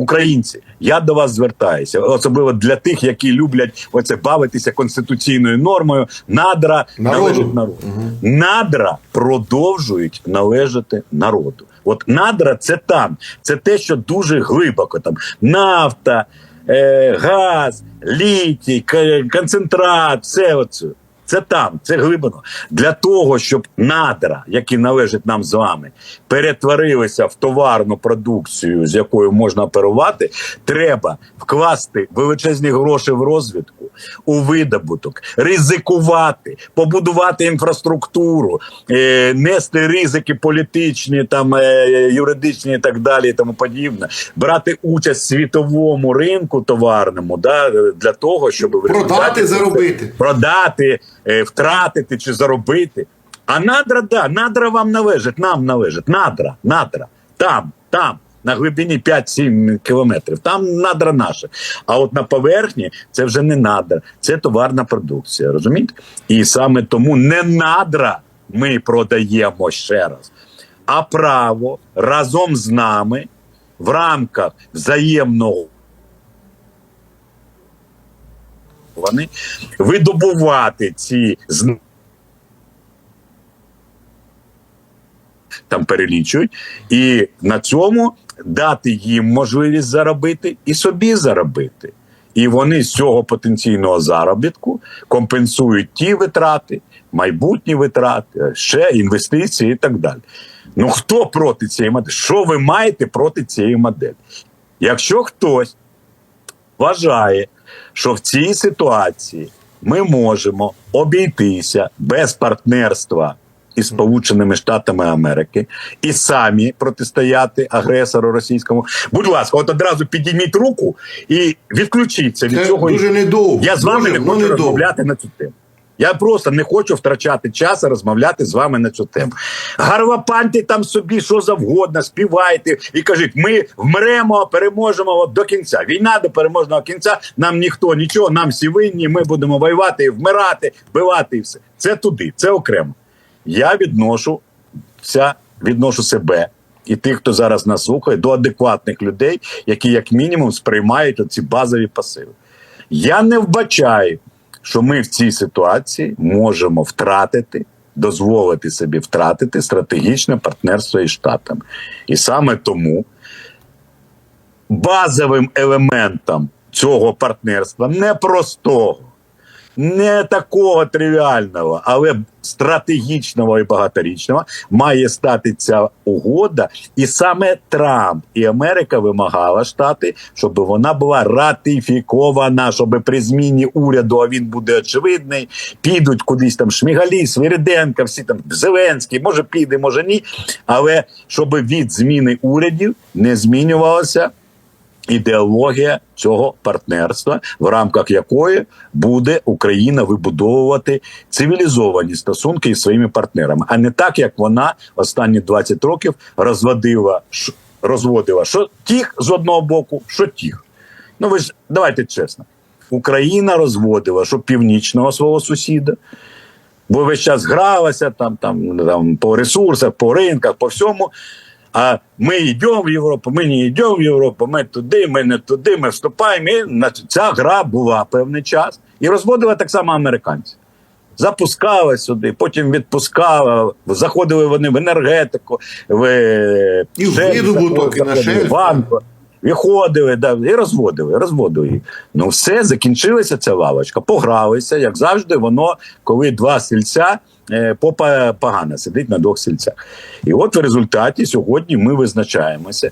українці, я до вас звертаюся, особливо для тих, які люблять оце бавитися конституційною нормою. Надра Народу. належить народу. Надра продовжують належати народу. От надра це там, це те, що дуже глибоко там нафта, е, газ, літій, концентрат, все оце. Це там, це глибоко. Для того, щоб надра, які належать нам з вами, перетворилися в товарну продукцію, з якою можна оперувати, треба вкласти величезні гроші в розвідку, у видобуток, ризикувати, побудувати інфраструктуру, е, нести ризики політичні, там е, юридичні і так далі, і тому подібне, брати участь в світовому ринку товарному, да, для того, щоб Продати, заробити. продати, е, втратити чи заробити. А надра, да, надра вам належить, нам належить. Надра, надра. Там, там, на глибині 5-7 кілометрів. Там надра наше. А от на поверхні це вже не надра, це товарна продукція. Розумієте? І саме тому не надра ми продаємо ще раз, а право разом з нами в рамках взаємного вони видобувати ці там перелічують, і на цьому дати їм можливість заробити і собі заробити. І вони з цього потенційного заробітку компенсують ті витрати, майбутні витрати, ще інвестиції і так далі. Ну хто проти цієї моделі? Що ви маєте проти цієї моделі? Якщо хтось вважає, що в цій ситуації ми можемо обійтися без партнерства із Сполученими Штатами Америки і самі протистояти агресору російському. Будь ласка, от одразу підійміть руку і відключіться від Це цього. дуже недовго. Я з вами Дуже, не ну, хочу недовго. розмовляти на цю тему. Я просто не хочу втрачати час і розмовляти з вами на цю тему. Гарвапаньте там собі що завгодно, співайте і кажіть, ми вмремо, переможемо от до кінця. Війна до переможного кінця. Нам ніхто нічого, нам всі винні. Ми будемо воювати, і вмирати, вбивати і все. Це туди, це окремо. Я відношу відношу себе і тих, хто зараз нас слухає, до адекватних людей, які як мінімум сприймають оці базові пасиви. Я не вбачаю, що ми в цій ситуації можемо втратити, дозволити собі втратити стратегічне партнерство із Штатами. І саме тому базовим елементом цього партнерства непростого, не такого тривіального, але стратегічного і багаторічного має стати ця угода. І саме Трамп і Америка вимагала штати, щоб вона була ратифікована, щоб при зміні уряду, а він буде очевидний, підуть кудись там Шмігалі, Свириденка, всі там Зеленський, може піде, може ні. Але щоб від зміни урядів не змінювалося ідеологія цього партнерства, в рамках якої буде Україна вибудовувати цивілізовані стосунки із своїми партнерами, а не так, як вона останні 20 років розводила розводила що тих з одного боку, що тих. Ну ви ж давайте чесно. Україна розводила що північного свого сусіда, бо весь час гралася там, там, там по ресурсах, по ринках, по всьому. А ми йдемо в Європу, ми не йдемо в Європу, ми туди, ми не туди, ми вступаємо. І ця гра була певний час. І розводила так само американці. Запускали сюди, потім відпускали, заходили вони в енергетику, в І в видобуток, і на шельф. Виходили, да, і розводили, розводили їх. Ну, все, закінчилася ця лавочка. Погралися, як завжди, воно, коли два сільця, е, попа погано сидить на двох сільцях. І от в результаті сьогодні ми визначаємося.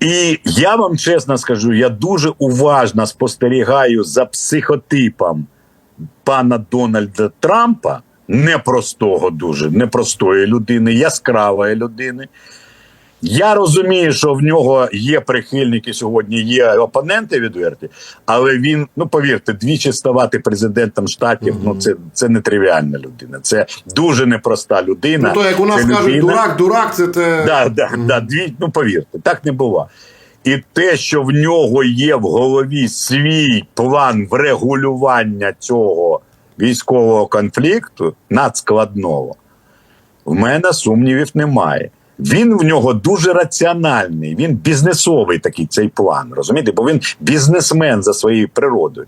І я вам чесно скажу, я дуже уважно спостерігаю за психотипом пана Дональда Трампа, непростого дуже, непростої людини, яскравої людини. Я розумію, що в нього є прихильники сьогодні, є опоненти відверті, але він, ну повірте, двічі ставати президентом штатів. Ну це, це не тривіальна людина. Це дуже непроста людина. Ну то як у нас кажуть, людина- дурак, дурак, це те. Да, да, да, дві, ну повірте, так не було. І те, що в нього є в голові свій план врегулювання цього військового конфлікту надскладного, в мене сумнівів немає. Він в нього дуже раціональний, він бізнесовий такий цей план, розумієте? Бо він бізнесмен за своєю природою.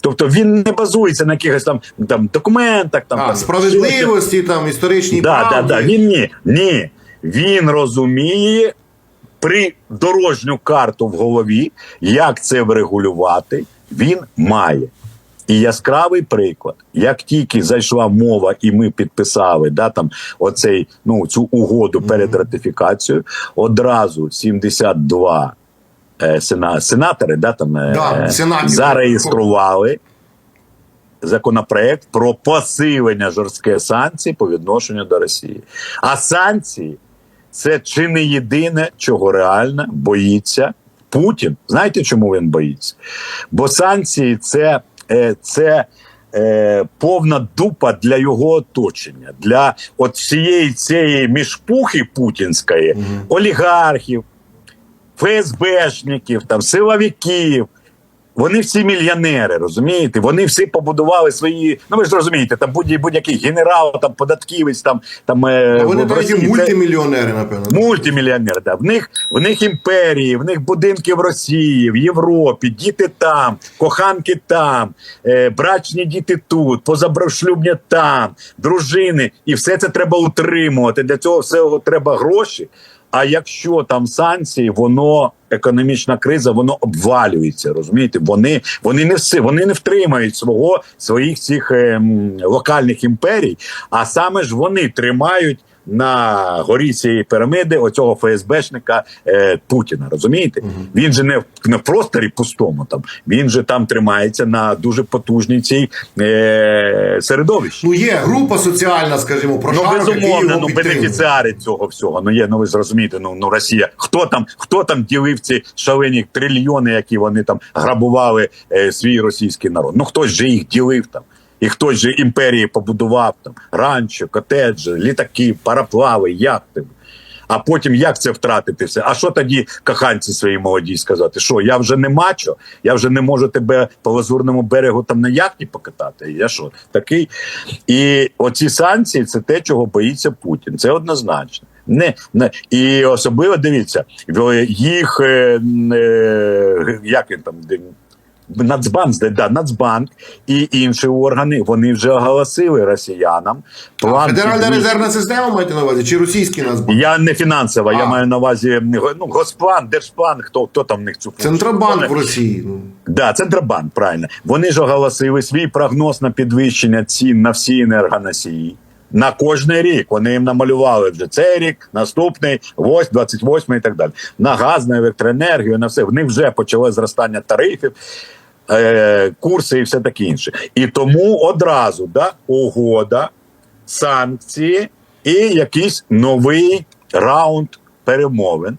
Тобто він не базується на якихось там, там документах, там, А, там справедливості, там, історичній Да, да, да. Він ні. Ні. Він розуміє при дорожню карту в голові, як це врегулювати, він має. І яскравий приклад, як тільки зайшла мова, і ми підписали да, там, оцей, ну, цю угоду перед ратифікацією, одразу 72 е, сена, сенатори да, там, е, Да, зареєстрували законопроект про посилення жорстких санкцій по відношенню до Росії. А санкції це чи не єдине, чого реально боїться Путін. Знаєте, чому він боїться? Бо санкції це, е, це е, повна дупа для його оточення, для от всієї цієї мішпухи путінської, олігархів, ФСБшників, там, силовиків. Вони всі мільйонери, розумієте? Вони всі побудували свої. Ну ви ж розумієте, там будь-який будь-який генерал, там податківець, там там е, А Вони в Росії це- мультимільйонери, напевно. Мультимільйонер, да. В них в них імперії, в них будинки в Росії, в Європі, діти там, коханки там, е, брачні діти тут, позабравшлюбня там, дружини, і все це треба утримувати. Для цього всього треба гроші. А якщо там санкції, воно економічна криза, воно обвалюється. Розумієте, вони вони не все, вони не втримають свого своїх цих е, локальних імперій, а саме ж вони тримають на горі цієї піраміди оцього ФСБшника е, Путіна. Розумієте? Він же не в, не в просторі пустому. Там він же там тримається на дуже потужній цій е, середовищі. Ну є група соціальна, скажімо, Ну безумовно, ну бенефіціари цього всього. Ну є, ну ви ж розумієте, ну ну Росія. Хто там, хто там ділив ці шалені трильйони, які вони там грабували е, свій російський народ? Ну хтось же їх ділив там. І хтось же імперії побудував там ранчо, котеджі, літаки, параплави, яхти. А потім як це втратити все? А що тоді коханці своїй молодій сказати? Що я вже не мачо, я вже не можу тебе по лазурному берегу там на яхті покатати. Я що такий? І оці санкції це те, чого боїться Путін. Це однозначно. Не, не і особливо дивіться, їх е, е, як він там Нацбанк, да, Нацбанк і інші органи вони вже оголосили росіянам А план Федеральна підвищення- резервна система маєте на увазі? Чи російський нацбанк? я не фінансова, я маю на увазі ну, госплан, держплан, хто, хто там в них цю Центробанк виконує. в Росії. Ну. Да, Центробанк, правильно. Вони ж оголосили свій прогноз на підвищення цін на всі енергоносії. На кожний рік вони їм намалювали вже цей рік, наступний, 8, 28 і так далі. На газ, на електроенергію, на все. В них вже почало зростання тарифів, е, курси і все таке інше. І тому одразу да, угода, санкції і якийсь новий раунд перемовин.